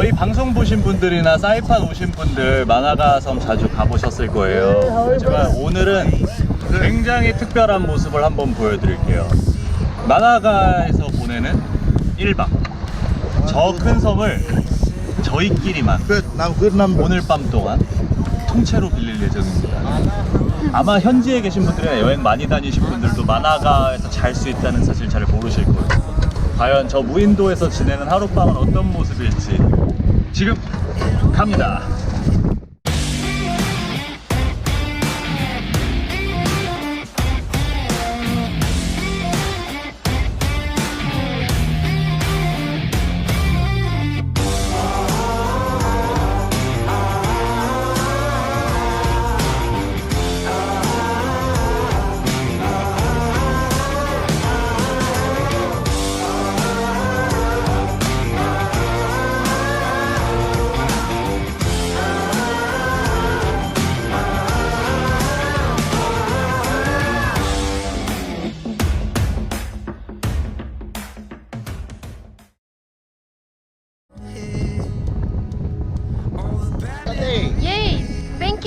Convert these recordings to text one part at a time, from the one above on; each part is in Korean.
저희 방송 보신 분들이나 사이판 오신 분들 만화가 섬 자주 가보셨을 거예요. 하지만 오늘은 굉장히 특별한 모습을 한번 보여드릴게요. 만화가에서 보내는 1박. 저 큰 섬을 저희끼리만. 오늘 밤 동안 통째로 빌릴 예정입니다. 아마 현지에 계신 분들이나 여행 많이 다니신 분들도 만화가에서 잘 수 있다는 사실 잘 모르실 거예요. 과연 저 무인도에서 지내는 하룻밤은 어떤 모습일지 지금 갑니다.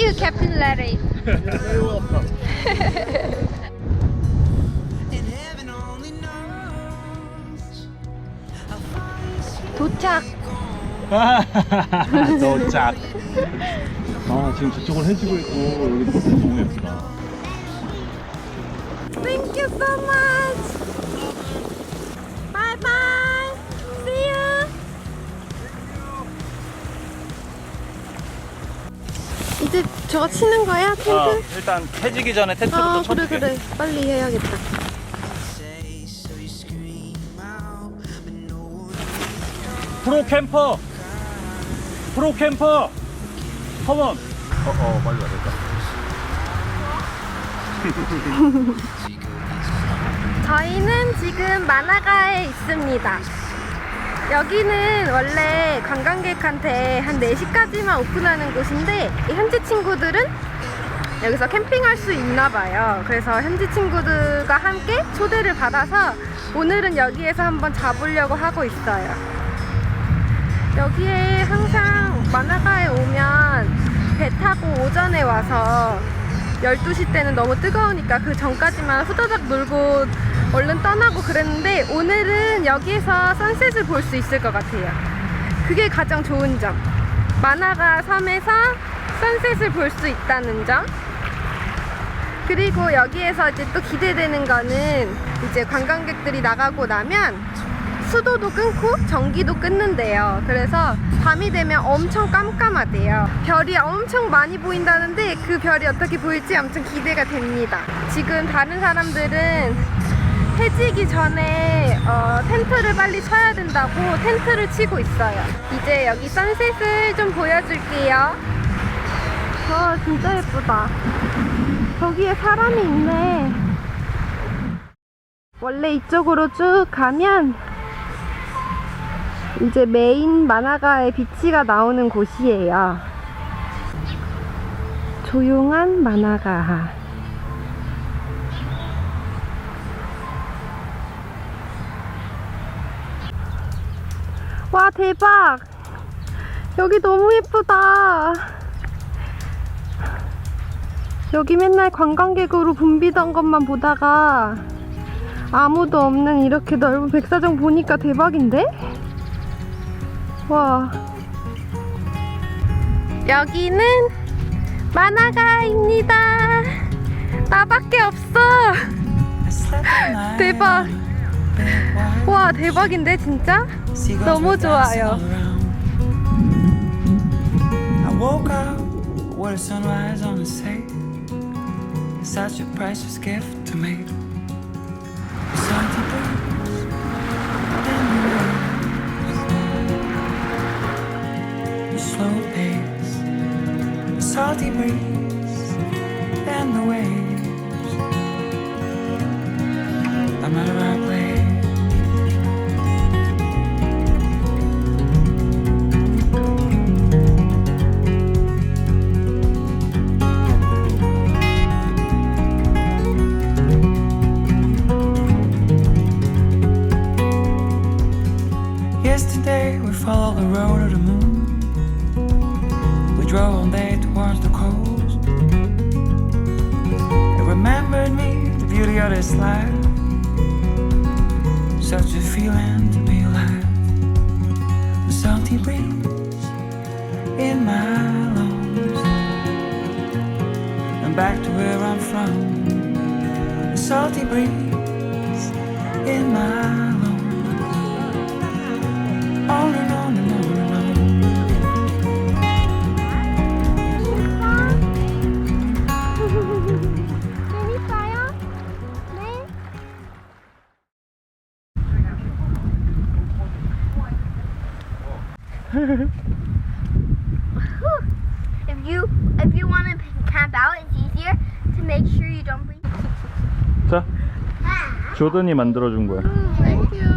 You, Captain Larry. you're very welcome. 도착. 도착. 아 지금 저쪽을 해지고 있고 여기 너무 예쁘다. Thank you so much. 저거 치는 거야 텐트? 아, 일단 해지기 전에 텐트부터 아 그래 쳐줄게. 그래 빨리 해야겠다. 프로 캠퍼. 프로 캠퍼. 컴온. 어어 빨리 와야 겠다. 저희는 지금 마나가에 있습니다. 여기는 원래 관광객한테 한 4시까지만 오픈하는 곳인데 이 현지 친구들은 여기서 캠핑할 수 있나 봐요. 그래서 현지 친구들과 함께 초대를 받아서 오늘은 여기에서 한번 잡으려고 하고 있어요. 여기에 항상 마나가에 오면 배 타고 오전에 와서 12시 때는 너무 뜨거우니까 그 전까지만 후다닥 놀고 얼른 떠나고 그랬는데 오늘은 여기에서 선셋을 볼 수 있을 것 같아요. 그게 가장 좋은 점. 마나가 섬에서 선셋을 볼 수 있다는 점. 그리고 여기에서 이제 또 기대되는 거는 이제 관광객들이 나가고 나면 수도도 끊고 전기도 끊는데요. 그래서 밤이 되면 엄청 깜깜하대요. 별이 엄청 많이 보인다는데 그 별이 어떻게 보일지 아무튼 기대가 됩니다. 지금 다른 사람들은 해지기 전에 어, 텐트를 빨리 쳐야 된다고 텐트를 치고 있어요. 이제 여기 선셋을 좀 보여줄게요. 와 진짜 예쁘다. 저기에 사람이 있네. 원래 이쪽으로 쭉 가면 이제 메인 마나가의 비치가 나오는 곳이에요. 조용한 마나가. 대박! 여기 너무 예쁘다. 여기 맨날 관광객으로 붐비던 것만 보다가 아무도 없는 이렇게 넓은 백사장 보니까 대박인데? 와. 여기는 마나가입니다. 나밖에 없어. 대박. 와, 대박인데, 진짜? 너무 좋아요. Woke we the road of the moon. We drove all day towards the coast. It remembered me the beauty of this life. Such a feeling to be alive. The salty breeze in my lungs. And back to where I'm from. The salty breeze in my lungs. On you if you want to camp out, it's easier to make sure you don't breathe. 자, 조던이 만들어준 거야. Thank you.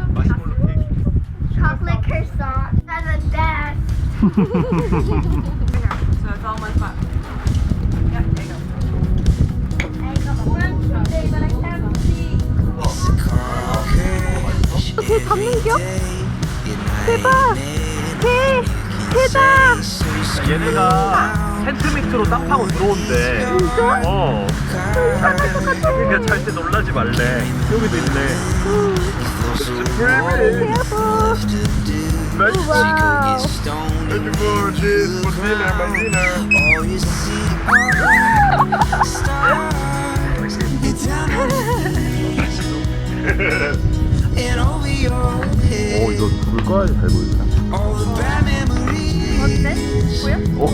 Chocolate croissant. That's the best. I got one today, but I can't see. 개 잡는 겨? 대박! 개! 개다! 얘네가 텐트 밑으로 딱 파고 들어온대. 진짜? 어. 그러니까 잘 때 놀라지 말래. 여기도 있네. 와우! Over your head, 오, 이거 불 꺼야지 잘 보이잖 아. 어때? 보여? 오.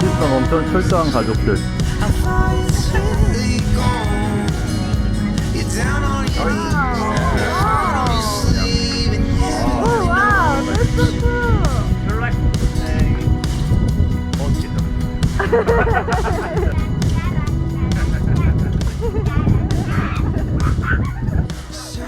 준비성 엄청 철저한 가족들. I thought it's really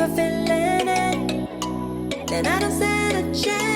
I'm feeling it, then I don't stand a chance.